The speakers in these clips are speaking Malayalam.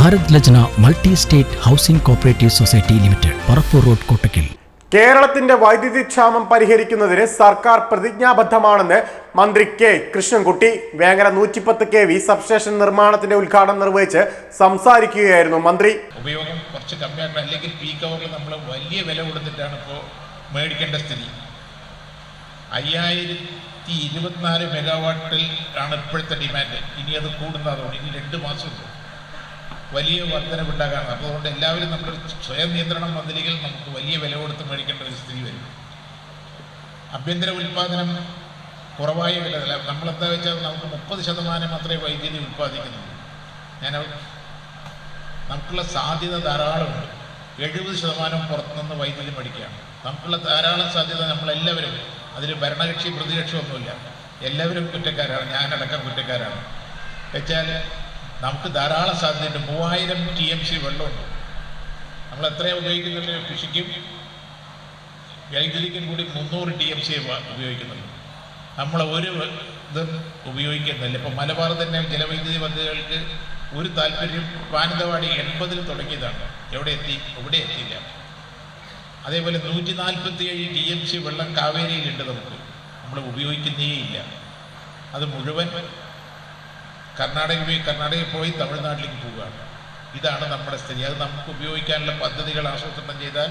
Bharat Lajna multi state housing cooperative society limited Parappur road Kottakkal. കേരളത്തിന്റെ വൈദ്യുതി ക്ഷാമം പരിഹരിക്കുന്നതിന് സർക്കാർ പ്രതിജ്ഞാബദ്ധമാണെന്ന് മന്ത്രി കെ കൃഷ്ണൻകുട്ടി വേങ്ങര നൂറ്റിപ്പത്ത് കെ വി സബ്സ്റ്റേഷൻ നിർമ്മാണത്തിന്റെ ഉദ്ഘാടനം നിർവഹിച്ച് സംസാരിക്കുകയായിരുന്നു മന്ത്രി. ഉപയോഗം കുറച്ച് കമ്മിയാണ്. അല്ലെങ്കിൽ പീക്ക് അവറിൽ നമ്മൾ വലിയ വില കൊടുത്തിട്ടാണ് ഇപ്പോൾ മേടിക്കേണ്ട സ്ഥിതി. അയ്യായിരത്തി ഇരുപത്തിനാല് മെഗാവാട്ടിൽ ആണ് ഇപ്പോഴത്തെ ഡിമാൻഡ്. ഇനി അത് കൂടുന്നതുകൊണ്ട് ഇനി രണ്ട് മാസമുണ്ട് വലിയ വർധനവുണ്ടാകാണ് അപ്പോൾ അതുകൊണ്ട് എല്ലാവരും നമ്മുടെ സ്വയം നിയന്ത്രണം വന്നില്ലെങ്കിൽ നമുക്ക് വലിയ വില കൊടുത്ത് മേടിക്കേണ്ട ഒരു സ്ഥിതി വരും. ആഭ്യന്തര ഉൽപ്പാദനം കുറവായ വില നമ്മളെന്താ വെച്ചാൽ നമുക്ക് മുപ്പത് ശതമാനം മാത്രമേ വൈദ്യുതി ഉൽപ്പാദിക്കുന്നുള്ളൂ. ഞാൻ നമുക്കുള്ള സാധ്യത ധാരാളമുണ്ട്. എഴുപത് ശതമാനം പുറത്തുനിന്ന് വൈദ്യുതി മേടിക്കുകയാണ്. നമുക്കുള്ള ധാരാളം സാധ്യത നമ്മളെല്ലാവരും അതിൽ ഭരണകക്ഷി പ്രതികക്ഷി ഒന്നുമില്ല. എല്ലാവരും കുറ്റക്കാരാണ്. ഞാനടക്കം കുറ്റക്കാരാണ്. വെച്ചാൽ നമുക്ക് ധാരാളം സാധ്യതയുണ്ട്. മൂവായിരം ടി എം സി വെള്ളമുണ്ട്. നമ്മൾ എത്രയാണ് ഉപയോഗിക്കുന്നുണ്ട്? കൃഷിക്കും വൈദ്യുതിക്കും കൂടി മുന്നൂറ് ടി എം സി ഉപയോഗിക്കുന്നുണ്ട്. നമ്മൾ ഒരു ഇതും ഉപയോഗിക്കുന്നില്ല. ഇപ്പം മലബാർ തന്നെ ജലവൈദ്യുതി പദ്ധതികൾക്ക് ഒരു താല്പര്യം പാനന്തവാടി എൺപതിൽ തുടങ്ങിയതാണ്. എവിടെ എത്തി? എവിടെ എത്തിയില്ല. അതേപോലെ നൂറ്റി നാൽപ്പത്തി ഏഴ് ടി എം സി വെള്ളം കാവേരിയിലുണ്ട് നമുക്ക്. നമ്മൾ ഉപയോഗിക്കുന്നേ ഇല്ല അത് മുഴുവൻ കർണാടക പോയി കർണാടകയിൽ പോയി തമിഴ്നാട്ടിലേക്ക് പോവുകയാണ്. ഇതാണ് നമ്മുടെ സ്ഥിതി. അത് നമുക്ക് ഉപയോഗിക്കാനുള്ള പദ്ധതികൾ ആസൂത്രണം ചെയ്താൽ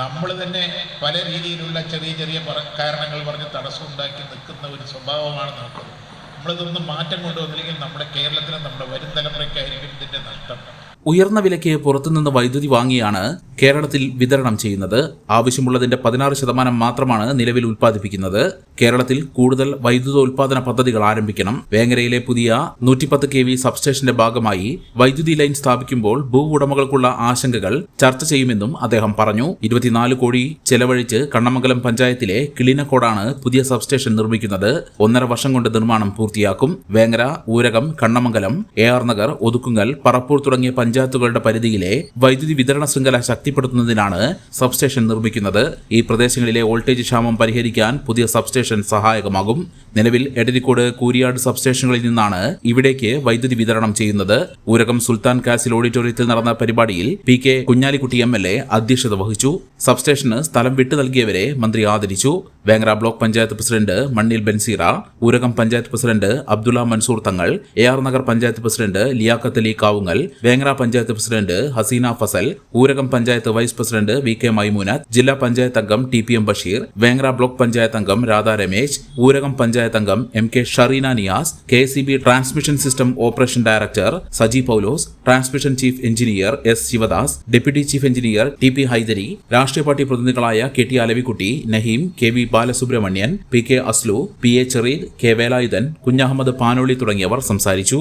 നമ്മൾ തന്നെ പല രീതിയിലുള്ള ചെറിയ ചെറിയ കാരണങ്ങൾ പറഞ്ഞ് തടസ്സം ഉണ്ടാക്കി നിൽക്കുന്ന ഒരു സ്വഭാവമാണ് നമുക്കത്. നമ്മളിതൊന്നും മാറ്റം കൊണ്ടുവന്നില്ലെങ്കിൽ നമ്മുടെ കേരളത്തിനും നമ്മുടെ വരും തലമുറയ്ക്കായിരിക്കും ഇതിന്റെ നഷ്ടം. ഉയർന്ന വിലയ്ക്ക് പുറത്തുനിന്ന് വൈദ്യുതി വാങ്ങിയാണ് കേരളത്തിൽ വിതരണം ചെയ്യുന്നത്. ആവശ്യമുള്ളതിന്റെ പതിനാറ് ശതമാനം മാത്രമാണ് നിലവിൽ ഉൽപ്പാദിപ്പിക്കുന്നത്. കേരളത്തിൽ കൂടുതൽ വൈദ്യുതോൽപാദന പദ്ധതികൾ ആരംഭിക്കണം. വേങ്ങരയിലെ പുതിയ നൂറ്റിപ്പത്ത് കെ വി സബ്സ്റ്റേഷന്റെ ഭാഗമായി വൈദ്യുതി ലൈൻ സ്ഥാപിക്കുമ്പോൾ ഭൂ ഉടമകൾക്കുള്ള ആശങ്കകൾ ചർച്ച ചെയ്യുമെന്നും അദ്ദേഹം പറഞ്ഞു. ഇരുപത്തിനാല് കോടി ചെലവഴിച്ച് കണ്ണമംഗലം പഞ്ചായത്തിലെ കിളിനക്കോടാണ് പുതിയ സബ്സ്റ്റേഷൻ നിർമ്മിക്കുന്നത്. ഒന്നര വർഷം കൊണ്ട് നിർമ്മാണം പൂർത്തിയാക്കും. വേങ്ങര ഊരകം കണ്ണമംഗലം എ ആർ നഗർ ഒതുക്കുങ്ങൽ പറപ്പൂർ തുടങ്ങിയ പഞ്ചായത്തുകളുടെ പരിധിയിലെ വൈദ്യുതി വിതരണ ശൃംഖല ശക്തിപ്പെടുത്തുന്നതിനാണ് സബ്സ്റ്റേഷൻ നിർമ്മിക്കുന്നത്. ഈ പ്രദേശങ്ങളിലെ വോൾട്ടേജ് ക്ഷാമം പരിഹരിക്കാൻ പുതിയ സബ്സ്റ്റേഷൻ സഹായകമാകും. നിലവിൽ എടരിക്കോട് കൂരിയാട് സബ്സ്റ്റേഷനുകളിൽ നിന്നാണ് ഇവിടേക്ക് വൈദ്യുതി വിതരണം ചെയ്യുന്നത്. ഊരകം സുൽത്താൻ കാസിൽ ഓഡിറ്റോറിയത്തിൽ നടന്ന പരിപാടിയിൽ P K Kunhalikutty M L A അധ്യക്ഷത വഹിച്ചു. സബ്സ്റ്റേഷന് സ്ഥലം വിട്ടു നൽകിയവരെ മന്ത്രി ആദരിച്ചു. Vengara block panchayat president Mannil Banseera Oorakam panchayat president Abdulla Mansoor Thangal A R Nagar panchayat president Liyaqat Ali Kavungal Vengara panchayat president Haseena Fazal Oorakam panchayat vice president V K Maimoonath ജില്ലാ പഞ്ചായത്ത് അംഗം T P M Basheer Vengara block panchayat അംഗം രാധാ രമേശ് ഊരകം പഞ്ചായത്ത് അംഗം M K Shareena Niyas K C B transmission system operation director Saji Paulose transmission chief engineer S Sivadas deputy chief engineer T P Haidari രാഷ്ട്രീയ party പ്രതിനിധികളായ K T Alavikutty Naheem K V Balasubramanian P K Aslu P A Cherid K Velayudhan Kunhahammed Panoli തുടങ്ങിയവർ സംസാരിച്ചു.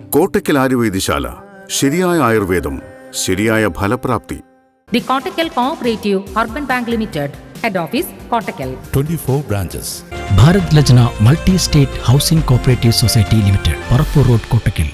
കോട്ടയ്ക്കൽ ആയുർവേദശാല ശരിയായ ആയുർവേദം ശരിയായ ഫലപ്രാപ്തി. The Kottakkal cooperative urban bank limited head office Kottakkal. 24 branches. Bharat Lajna multi state housing cooperative society limited Parappur road Kottakkal